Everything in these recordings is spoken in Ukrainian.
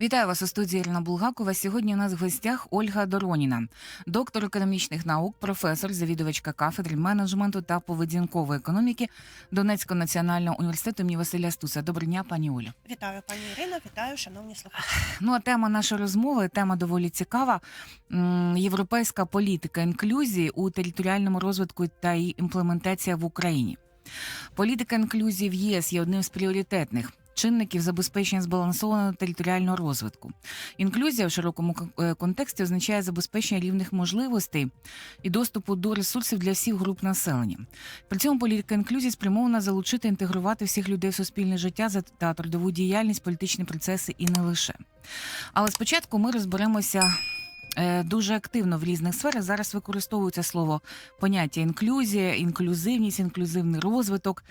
Вітаю вас у студії Ірина Булгакова. Сьогодні у нас в гостях Ольга Дороніна, доктор економічних наук, професор, завідувачка кафедри менеджменту та поведінкової економіки Донецького національного університету імені Василя Стуса. Доброго дня, пані Олю. Вітаю, пані Ірина, вітаю, шановні слухачі. Ну а тема нашої розмови тема доволі цікава. Європейська політика інклюзії у територіальному розвитку та її імплементація в Україні. Політика інклюзії в ЄС є одним з пріоритетних. Чинників забезпечення збалансованого територіального розвитку. Інклюзія в широкому е, контексті означає забезпечення рівних можливостей і доступу до ресурсів для всіх груп населення. При цьому політика інклюзії спрямована залучити інтегрувати всіх людей в суспільне життя за- та трудову діяльність, політичні процеси і не лише. Але спочатку ми розберемося. е, Дуже активно в різних сферах зараз використовується слово поняття інклюзія, інклюзивність, інклюзивний розвиток.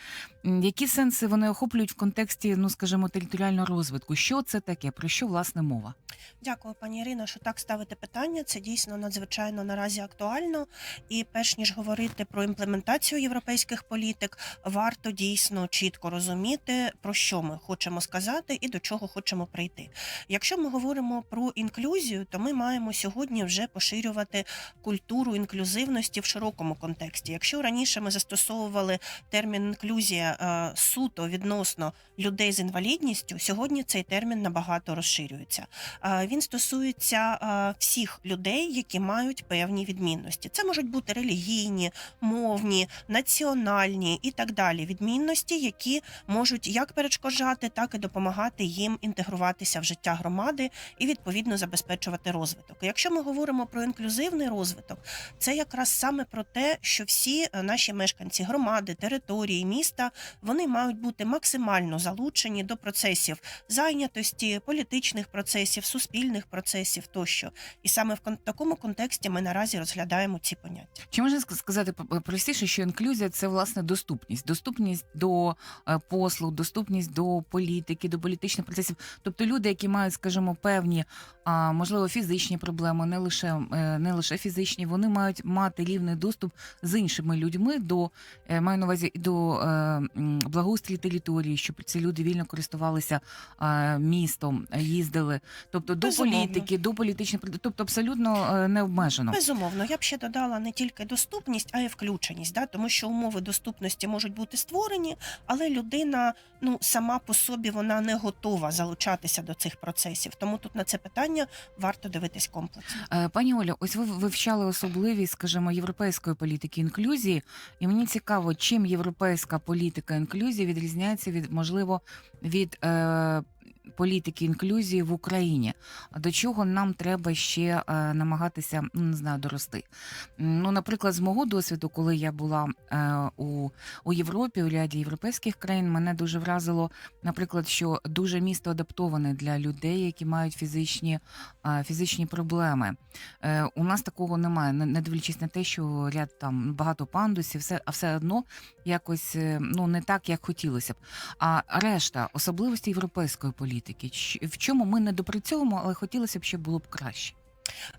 Які сенси вони охоплюють в контексті, ну скажімо, територіального розвитку? Що це таке? Про що власне мова? Дякую, пані Ірино, що так ставите питання. Це дійсно надзвичайно наразі актуально. І перш ніж говорити про імплементацію європейських політик, варто дійсно чітко розуміти, про що ми хочемо сказати і до чого хочемо прийти. Якщо ми говоримо про інклюзію, то ми маємо сьогодні вже поширювати культуру інклюзивності в широкому контексті. Якщо раніше ми застосовували термін інклюзія суто відносно людей з інвалідністю, сьогодні цей термін набагато розширюється. Е, Він стосується е, всіх людей, які мають певні відмінності. Це можуть бути релігійні, мовні, національні і так далі. Відмінності, які можуть як перешкоджати, так і допомагати їм інтегруватися в життя громади і відповідно забезпечувати розвиток. Якщо ми говоримо про інклюзивний розвиток, це якраз саме про те, що всі е, наші мешканці громади, території, міста вони мають бути максимально залучені до процесів зайнятості, політичних процесів, суспільних процесів тощо. І саме в такому контексті ми наразі розглядаємо ці поняття. Чи можна сказати простіше, що інклюзія це власне доступність, доступність до е, послуг, доступність до політики, до політичних процесів. Тобто люди, які мають, скажімо, певні можливо фізичні проблеми, не лише е, не лише фізичні, вони мають мати рівний доступ з іншими людьми до е, маю на увазі до благоустрій території, щоб ці люди вільно користувалися містом, їздили, тобто до Безумовно. політики, до політичних тобто абсолютно е, не обмежено. Безумовно, я б ще додала не тільки доступність, а й включеність, да? тому що умови доступності можуть бути створені, але людина ну сама по собі вона не готова залучатися до цих процесів. Тому тут на це питання варто дивитись комплексно. Е, Пані Оля, ось ви вивчали особливість, скажімо, європейської політики інклюзії, і мені цікаво, чим європейська політика інклюзії відрізняється від можливо від е, політики інклюзії в Україні. До чого нам треба ще е, намагатися ну, не знаю, дорости? Ну, наприклад, з мого досвіду, коли я була е, у, у Європі, у ряді європейських країн, мене дуже вразило, наприклад, що дуже місто адаптоване для людей, які мають фізичні, е, фізичні проблеми. Е, у нас такого немає, не, не дивлячись на те, що ряд там багато пандусів, все, а все одно якось е, ну не так, як хотілося б. А решта особливості європейської політики, в чому ми не допрацьовуємо, але хотілося б, щоб було б краще.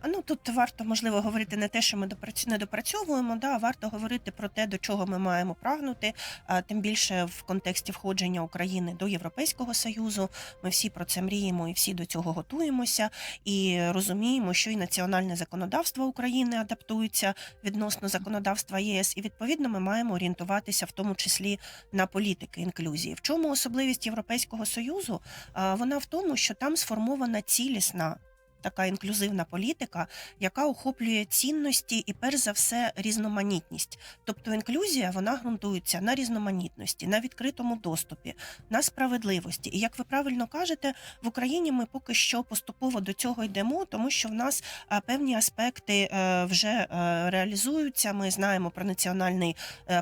Ну тут варто можливо говорити не те, що ми не допрацьовуємо, да, варто говорити про те, до чого ми маємо прагнути. А тим більше в контексті входження України до Європейського союзу. Ми всі про це мріємо і всі до цього готуємося. І розуміємо, що і національне законодавство України адаптується відносно законодавства ЄС, і відповідно ми маємо орієнтуватися в тому числі на політики інклюзії. В чому особливість Європейського союзу? Вона в тому, що там сформована цілісна така інклюзивна політика, яка охоплює цінності і, перш за все, різноманітність. Тобто інклюзія вона ґрунтується на різноманітності, на відкритому доступі, на справедливості. І як ви правильно кажете, в Україні ми поки що поступово до цього йдемо, тому що в нас е, певні аспекти е, вже е, реалізуються. Ми знаємо про національний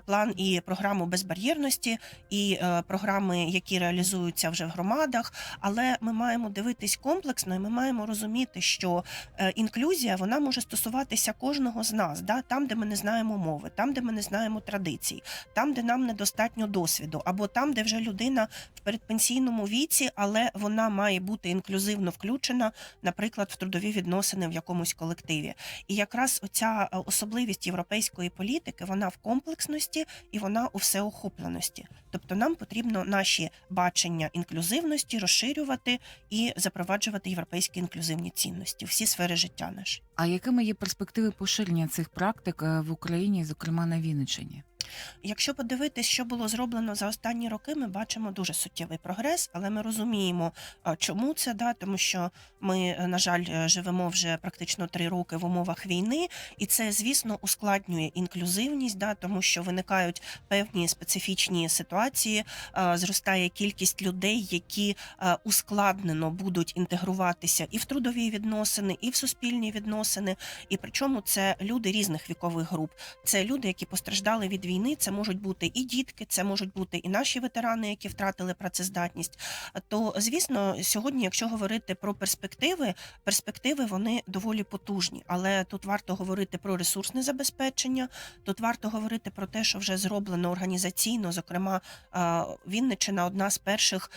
план і програму безбар'єрності, і програми, які реалізуються вже в громадах. Але ми маємо дивитись комплексно, і ми маємо розуміти. Розуміти, що е, інклюзія вона може стосуватися кожного з нас, да? там, де ми не знаємо мови, там, де ми не знаємо традицій, там, де нам недостатньо досвіду, або там, де вже людина в передпенсійному віці, але вона має бути інклюзивно включена, наприклад, в трудові відносини в якомусь колективі. І якраз оця е, особливість європейської політики, вона в комплексності і вона у всеохопленості. Тобто нам потрібно наші бачення інклюзивності розширювати і запроваджувати європейські інклюзивні цінності всі сфери життя наші. А якими є перспективи поширення цих практик е, в Україні, зокрема на Вінниччині? Якщо подивитись, що було зроблено за останні роки, ми бачимо дуже суттєвий прогрес, але ми розуміємо, чому це да, тому що ми, е, на жаль, е, живемо вже практично три роки в умовах війни, і це, звісно, ускладнює інклюзивність, да, тому що виникають певні специфічні ситуації, зростає кількість людей, які ускладнено будуть інтегруватися і в трудові відносини, і в суспільні відносини. І причому це люди різних вікових груп. Це люди, які постраждали від війни. Це можуть бути і дітки, це можуть бути і наші ветерани, які втратили працездатність. То звісно, сьогодні, якщо говорити про перспективи, перспективи вони доволі потужні. Але тут варто говорити про ресурсне забезпечення. Тут варто говорити про те, що вже зроблено організаційно. Зокрема, Вінниччина одна з перших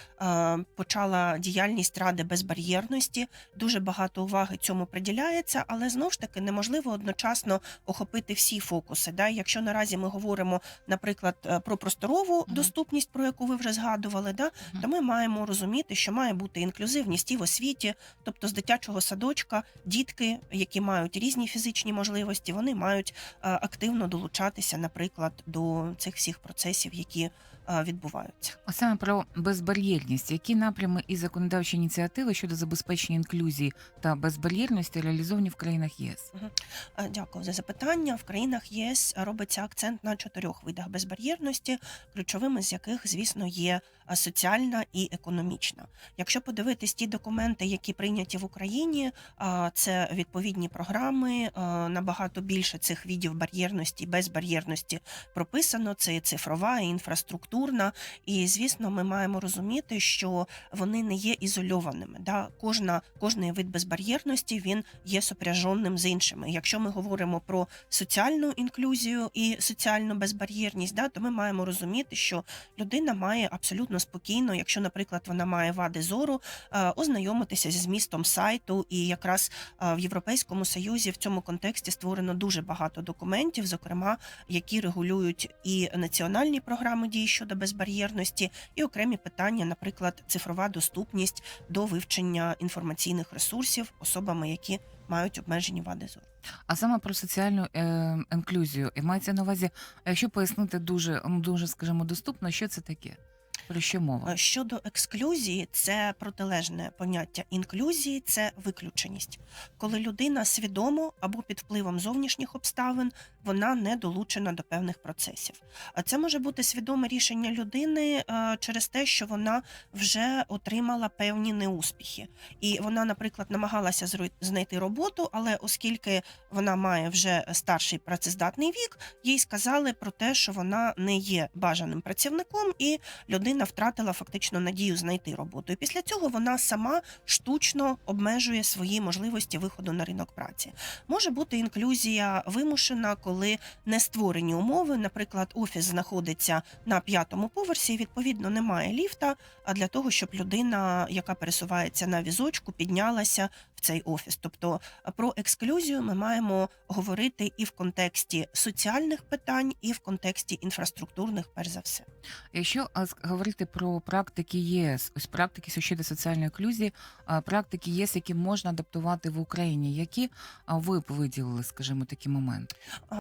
почала діяльність ради безбар'єрності. Дуже багато уваги цьому приділяється, але знов ж таки неможливо одночасно охопити всі фокуси. Якщо наразі ми говоримо, наприклад, е, про просторову Мгм. доступність, про яку ви вже згадували, да? Мгм. то ми маємо розуміти, що має бути інклюзивність і в освіті, тобто з дитячого садочка дітки, які мають різні фізичні можливості, вони мають е, активно долучатися, наприклад, до цих всіх процесів, які відбуваються. А саме про безбар'єрність, які напрями і законодавчі ініціативи щодо забезпечення інклюзії та безбар'єрності реалізовані в країнах ЄС? Е, Дякую за запитання. В країнах ЄС робиться акцент на чотирьох видах безбар'єрності, ключовими з яких, звісно, є е, соціальна і економічна. Якщо подивитись ті документи, які прийняті в Україні, це відповідні програми. е, Набагато більше цих видів бар'єрності, і безбар'єрності прописано. Це і цифрова, і інфраструктурна. І звісно, ми маємо розуміти, що вони не є ізольованими. Да? Кожна, кожний вид безбар'єрності він є сопряженим з іншими. Якщо ми говоримо про соціальну інклюзію і соціальну безбар'єрність, да, то ми маємо розуміти, що людина має абсолютно спокійно, якщо, наприклад, вона має вади зору, е, ознайомитися зі змістом сайту. І якраз е, в Європейському Союзі в цьому контексті створено дуже багато документів, зокрема, які регулюють і національні програми дій щодо безбар'єрності, і окремі питання, наприклад, цифрова доступність до вивчення інформаційних ресурсів особами, які мають обмежені вади зору. А саме про соціальну е, інклюзію. І мається на увазі, якщо пояснити дуже, дуже, скажімо, доступно, що це таке? Про що мова? Е, Щодо ексклюзії, це протилежне поняття інклюзії, це виключеність, коли людина свідомо або під впливом зовнішніх обставин вона не долучена до певних процесів. А це може бути свідоме рішення людини е, через те, що вона вже отримала певні неуспіхи, і вона, наприклад, намагалася знайти роботу, але оскільки вона має вже старший працездатний вік, їй сказали про те, що вона не є бажаним працівником, і людина втратила фактично надію знайти роботу. І після цього вона сама штучно обмежує свої можливості виходу на ринок праці. Може бути інклюзія вимушена, коли не створені умови. Наприклад, офіс знаходиться на п'ятому поверсі, і, відповідно, немає ліфта. А для того, щоб людина, яка пересувається на візочку, піднялася в цей офіс. Тобто про ексклюзію ми маємо говорити і в контексті соціальних питань, і в контексті інфраструктурних, перш за все. Якщо говорити про практики ЄС, ось практики щодо соціальної інклюзії, а, практики ЄС, які можна адаптувати в Україні, які ви б виділили, скажімо, такі моменти?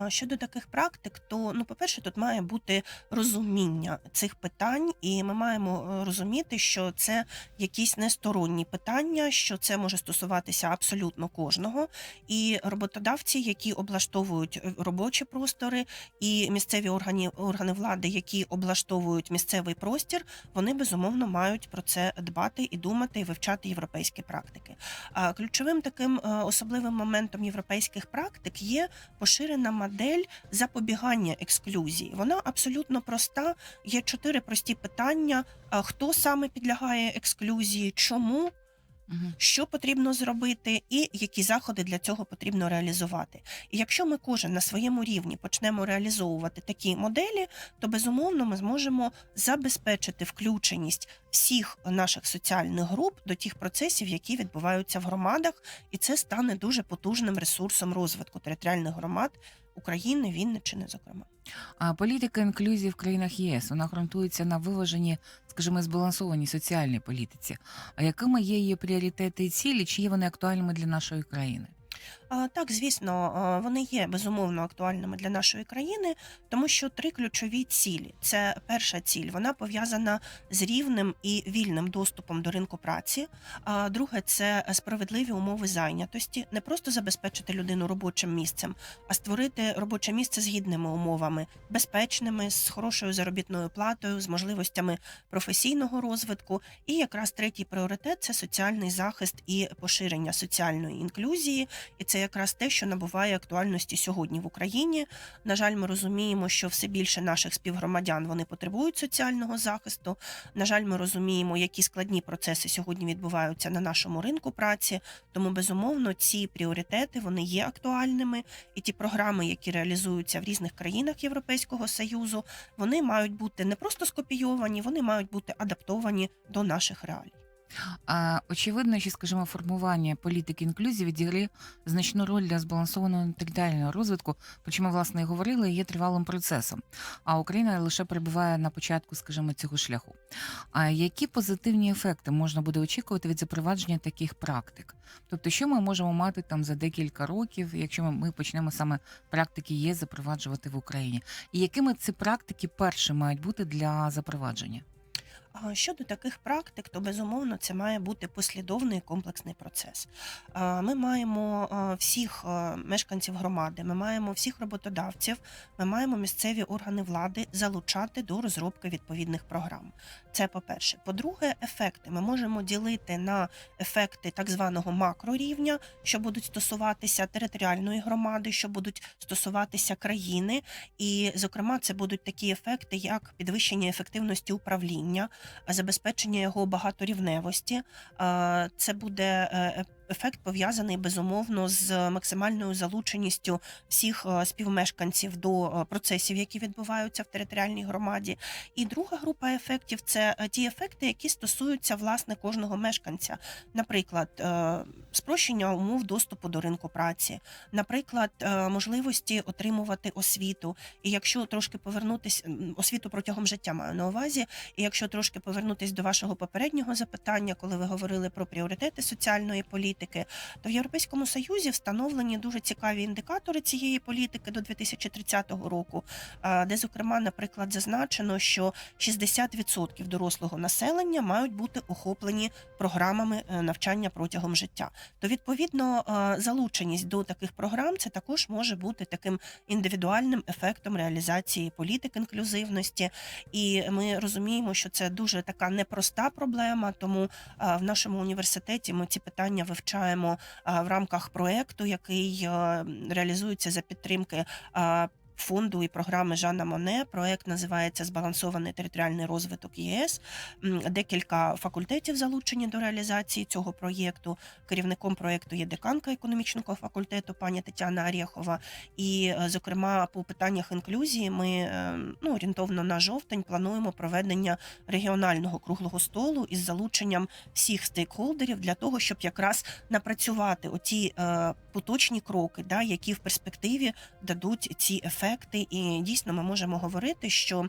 Щодо таких практик, то ну, по-перше, тут має бути розуміння цих питань, і ми маємо е, розуміти, що це якісь несторонні питання, що це може стосуватися абсолютно кожного. І роботодавці, які облаштовують е, робочі простори, і місцеві органи, органи влади, які облаштовують місцевий простір, вони безумовно мають про це дбати і думати, і вивчати європейські практики. А ключовим таким е, особливим моментом європейських практик є поширена модель запобігання ексклюзії. Вона абсолютно проста. Є чотири прості питання: хто саме підлягає ексклюзії, чому, Що потрібно зробити, і які заходи для цього потрібно реалізувати. І якщо ми кожен на своєму рівні почнемо реалізовувати такі моделі, то безумовно ми зможемо забезпечити включеність всіх наших соціальних груп до тих процесів, які відбуваються в громадах, і це стане дуже потужним ресурсом розвитку територіальних громад України, Вінниччини, зокрема. А політика інклюзії в країнах ЄС вона ґрунтується на виваженні, скажімо, збалансованій соціальній політиці. А якими є її пріоритети і цілі? Чи є вони актуальними для нашої країни? Так, звісно, вони є безумовно актуальними для нашої країни, тому що три ключові цілі. Це перша ціль, вона пов'язана з рівним і вільним доступом до ринку праці. А друге це справедливі умови зайнятості, не просто забезпечити людину робочим місцем, а створити робоче місце з гідними умовами, безпечними, з хорошою заробітною платою, з можливостями професійного розвитку. І якраз третій пріоритет це соціальний захист і поширення соціальної інклюзії. І це якраз те, що набуває актуальності сьогодні в Україні. На жаль, ми розуміємо, що все більше наших співгромадян вони потребують соціального захисту. На жаль, ми розуміємо, які складні процеси сьогодні відбуваються на нашому ринку праці. Тому безумовно ці пріоритети вони є актуальними, і ті програми, які реалізуються в різних країнах Європейського союзу, вони мають бути не просто скопійовані, вони мають бути адаптовані до наших реалій. Очевидно, що, скажімо, формування політики інклюзії відіграє значну роль для збалансованого територіального розвитку, про що ми, власне, і говорили, є тривалим процесом. А Україна лише перебуває на початку, скажімо, цього шляху. А які позитивні ефекти можна буде очікувати від запровадження таких практик? Тобто, що ми можемо мати там за декілька років, якщо ми почнемо саме практики є запроваджувати в Україні? І якими ці практики перші мають бути для запровадження? Щодо таких практик, то безумовно це має бути послідовний комплексний процес. Ми маємо всіх мешканців громади, ми маємо всіх роботодавців, ми маємо місцеві органи влади залучати до розробки відповідних програм. Це по-перше. По-друге, ефекти ми можемо ділити на ефекти так званого макрорівня, що будуть стосуватися територіальної громади, що будуть стосуватися країни, і, зокрема, це будуть такі ефекти, як підвищення ефективності управління, забезпечення його багаторівневості. Це буде е, ефект пов'язаний безумовно з максимальною залученістю всіх е, співмешканців до е, процесів, які відбуваються в територіальній громаді. І друга група ефектів це е, ті ефекти, які стосуються власне кожного мешканця. Наприклад, спрощення умов доступу до ринку праці, наприклад, можливості отримувати освіту. І якщо трошки повернутися освіту протягом життя, маю на увазі, і якщо трошки повернутися до вашого попереднього запитання, коли ви говорили про пріоритети соціальної політики, то в Європейському Союзі встановлені дуже цікаві індикатори цієї політики до 2030 року, де, зокрема, наприклад, зазначено, що 60% дорослого населення мають бути охоплені програмами е, навчання протягом життя. То відповідно залученість до таких програм це також може бути таким індивідуальним ефектом реалізації політик інклюзивності. І ми розуміємо, що це дуже така непроста проблема. Тому в нашому університеті ми ці питання вивчаємо а, в рамках проекту, який реалізується за підтримки. Фонду і програми Жана Моне проект називається Збалансований територіальний розвиток ЄС. Декілька факультетів залучені до реалізації цього проєкту. Керівником проєкту є деканка економічного факультету пані Тетяна Арєхова. І, е, зокрема, по питаннях інклюзії ми е, ну, орієнтовно на жовтень плануємо проведення регіонального круглого столу із залученням всіх стейкхолдерів для того, щоб якраз напрацювати оті е, поточні кроки, да, які в перспективі дадуть ці ефекти. І дійсно ми можемо говорити, що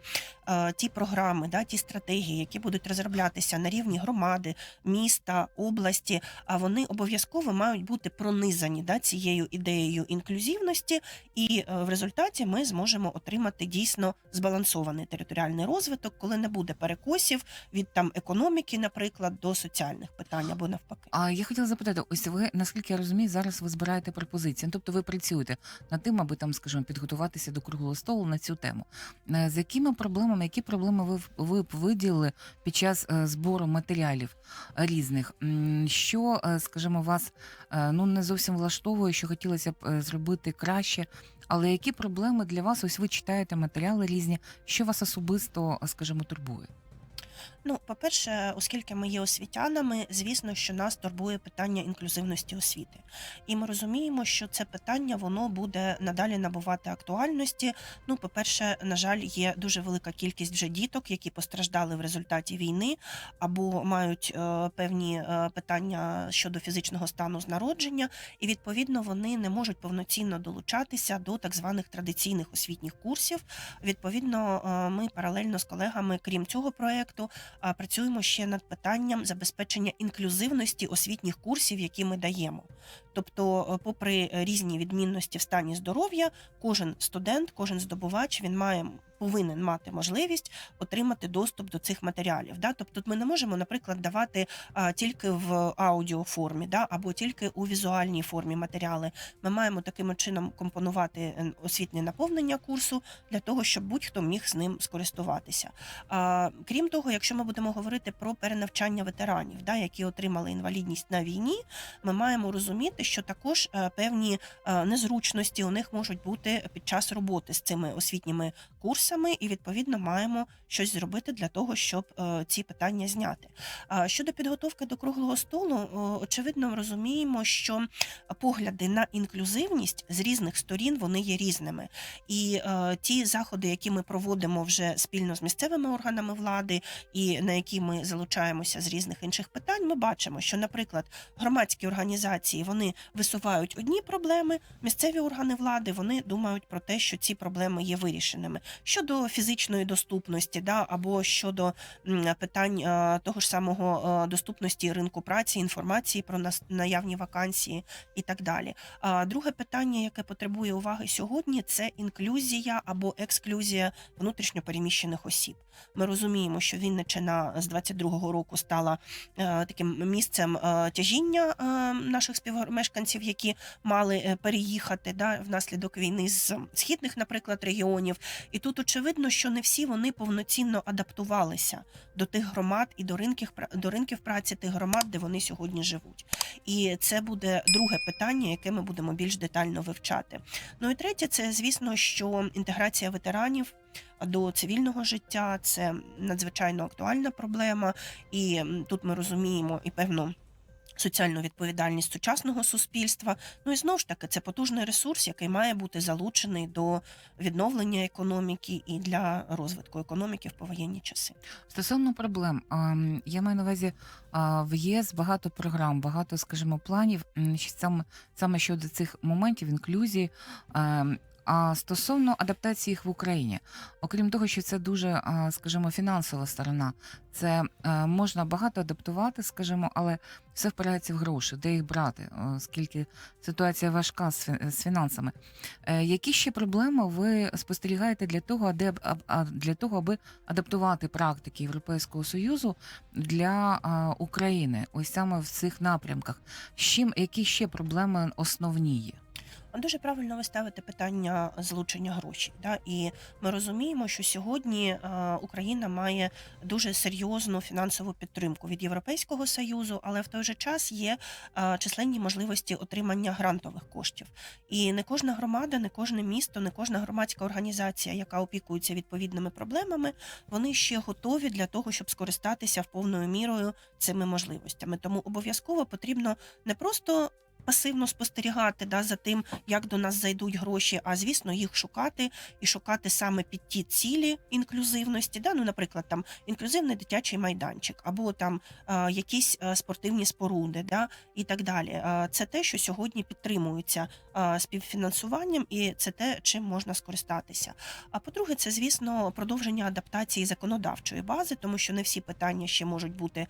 е, ті програми, да, ті стратегії, які будуть розроблятися на рівні громади, міста, області, а вони обов'язково мають бути пронизані да, цією ідеєю інклюзивності, і е, в результаті ми зможемо отримати дійсно збалансований територіальний розвиток, коли не буде перекосів від там економіки, наприклад, до соціальних питань або навпаки. А я хотіла запитати, ось ви наскільки я розумію, зараз ви збираєте пропозиції. Ну, Тобто ви працюєте над тим, аби там, скажімо, підготуватися до круглого столу на цю тему. Е, З якими проблемами, які проблеми ви ви б виділили під час е, збору матеріалів різних? Що, е, скажімо, вас ну не зовсім влаштовує, що хотілося б зробити краще, але які проблеми для вас? Ось ви читаєте матеріали різні, що вас особисто, скажімо, турбує? Ну, по-перше, оскільки ми є освітянами, звісно, що нас турбує питання інклюзивності освіти. І ми розуміємо, що це питання воно буде надалі набувати актуальності. Ну, по-перше, на жаль, є дуже велика кількість вже діток, які постраждали в результаті війни або мають е, певні е, питання щодо фізичного стану з народження, і відповідно вони не можуть повноцінно долучатися до так званих традиційних освітніх курсів. Відповідно, е, ми паралельно з колегами, крім цього проекту, працюємо ще над питанням забезпечення інклюзивності освітніх курсів, які ми даємо. Тобто, е, попри різні відмінності в стані здоров'я, кожен студент, кожен здобувач він має повинен мати можливість отримати доступ до цих матеріалів. Да? Тобто, ми не можемо, наприклад, давати а, тільки в аудіоформі, да? або тільки у візуальній формі матеріали. Ми маємо таким чином компонувати е, освітнє наповнення курсу для того, щоб будь-хто міг з ним скористуватися. А, крім того, якщо ми будемо говорити про перенавчання ветеранів, да, які отримали інвалідність на війні, ми маємо розуміти, що також е, певні е, незручності у них можуть бути під час роботи з цими освітніми курсами, і відповідно маємо щось зробити для того, щоб е, ці питання зняти. Щодо підготовки до круглого столу, очевидно, розуміємо, що погляди на інклюзивність з різних сторін вони є різними. І ті заходи, які ми проводимо вже спільно з місцевими органами влади, і на які ми залучаємося з різних інших питань, ми бачимо, що, наприклад, громадські організації вони висувають одні проблеми, місцеві органи влади вони думають про те, що ці проблеми є вирішеними щодо фізичної доступності, да або щодо питань е, того ж самого е, доступності ринку праці, інформації про наявні вакансії і так далі. А друге питання, яке потребує уваги сьогодні, це інклюзія або ексклюзія внутрішньопереміщених осіб. Ми розуміємо, що Вінниччина з 22-го року стала е, таким місцем тяжіння наших співмешканців, які мали е, переїхати да, внаслідок війни з східних, наприклад, регіонів. І тут очевидно, що не всі вони повноцінно адаптувалися до тих громад і до ринків до ринків праці тих громад, де вони сьогодні живуть. І це буде друге питання, яке ми будемо більш детально вивчати. Ну і третє, це звісно, що інтеграція ветеранів до цивільного життя це надзвичайно актуальна проблема, і тут ми розуміємо і певну. Соціальну відповідальність сучасного суспільства. Ну і знову ж таки, це потужний ресурс, який має бути залучений до відновлення економіки і для розвитку економіки в повоєнні часи. Стосовно проблем, ем, я маю на увазі в ЄС багато програм, багато, скажімо, планів саме, саме щодо цих моментів інклюзії. А стосовно адаптації їх в Україні, окрім того, що це дуже, а, скажімо, фінансова сторона, це е, можна багато адаптувати, скажімо, але все впирається в гроші, де їх брати, оскільки ситуація важка з фінансами. Е, Які ще проблеми ви спостерігаєте для того, а- для того, аби адаптувати практики Європейського союзу для України, ось саме в цих напрямках? З чим які ще проблеми основні є? Дуже правильно ви ставите питання залучення грошей. Да? І ми розуміємо, що сьогодні е, Україна має дуже серйозну фінансову підтримку від Європейського союзу, але в той же час є е, численні можливості отримання грантових коштів. І не кожна громада, не кожне місто, не кожна громадська організація, яка опікується відповідними проблемами, вони ще готові для того, щоб скористатися в повною мірою цими можливостями. Тому обов'язково потрібно не просто пасивно спостерігати да, за тим, як до нас зайдуть гроші, а звісно, їх шукати і шукати саме під ті цілі інклюзивності. Да? Ну, наприклад, там інклюзивний дитячий майданчик, або там е, якісь спортивні споруди, да? і так далі. Е, це те, що сьогодні підтримується е, співфінансуванням, і це те, чим можна скористатися. А по-друге, це звісно продовження адаптації законодавчої бази, тому що не всі питання ще можуть бути е,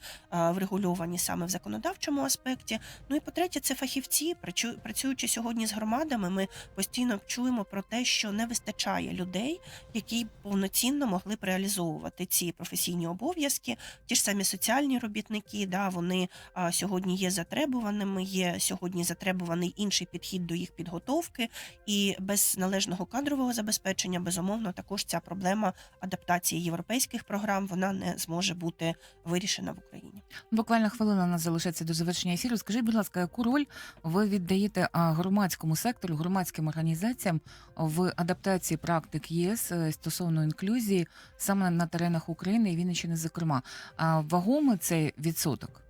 врегульовані саме в законодавчому аспекті. Ну і по-третє, це фахівці. Працю- Працюючи сьогодні з громадами, ми постійно чуємо про те, що не вистачає людей, які повноцінно могли б реалізовувати ці професійні обов'язки. Ті ж самі соціальні робітники, да, вони сьогодні є затребуваними, є сьогодні затребуваний інший підхід до їх підготовки, і без належного кадрового забезпечення, безумовно, також ця проблема адаптації європейських програм вона не зможе бути вирішена в Україні. Буквально хвилина у нас залишається до завершення ефіру. Скажіть, будь ласка, яку роль ви віддаєте громадському сектору, громадським організаціям в адаптації практик ЄС е, стосовно інклюзії саме на теренах України і Вінниччини, зокрема. А вагомий цей відсоток?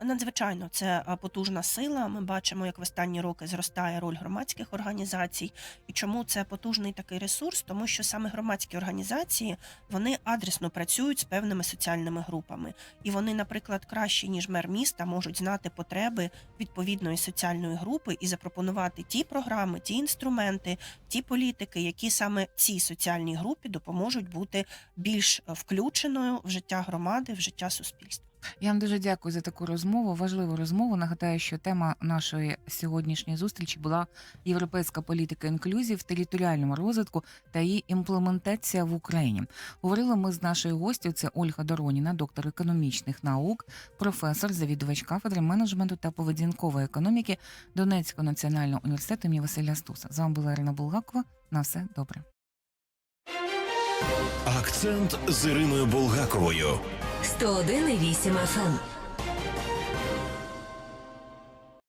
Надзвичайно, це потужна сила. Ми бачимо, як в останні роки зростає роль громадських організацій. І чому це потужний такий ресурс? Тому що саме громадські організації вони адресно працюють з певними соціальними групами, і вони, наприклад, краще ніж мер міста можуть знати потреби відповідної соціальної групи і запропонувати ті програми, ті інструменти, ті політики, які саме цій соціальній групі допоможуть бути більш е, включеною в життя громади, в життя суспільства. Я вам дуже дякую за таку розмову, важливу розмову. Нагадаю, що тема нашої сьогоднішньої зустрічі була європейська політика інклюзії в територіальному розвитку та її імплементація в Україні. Говорили ми з нашою гостю. Це Ольга Дороніна, доктор економічних наук, професор, завідувач кафедри менеджменту та поведінкової економіки Донецького національного університету імені Василя Стуса. З вами була Ірина Булгакова. На все добре. Акцент з Іриною Булгаковою. 101,8 FM.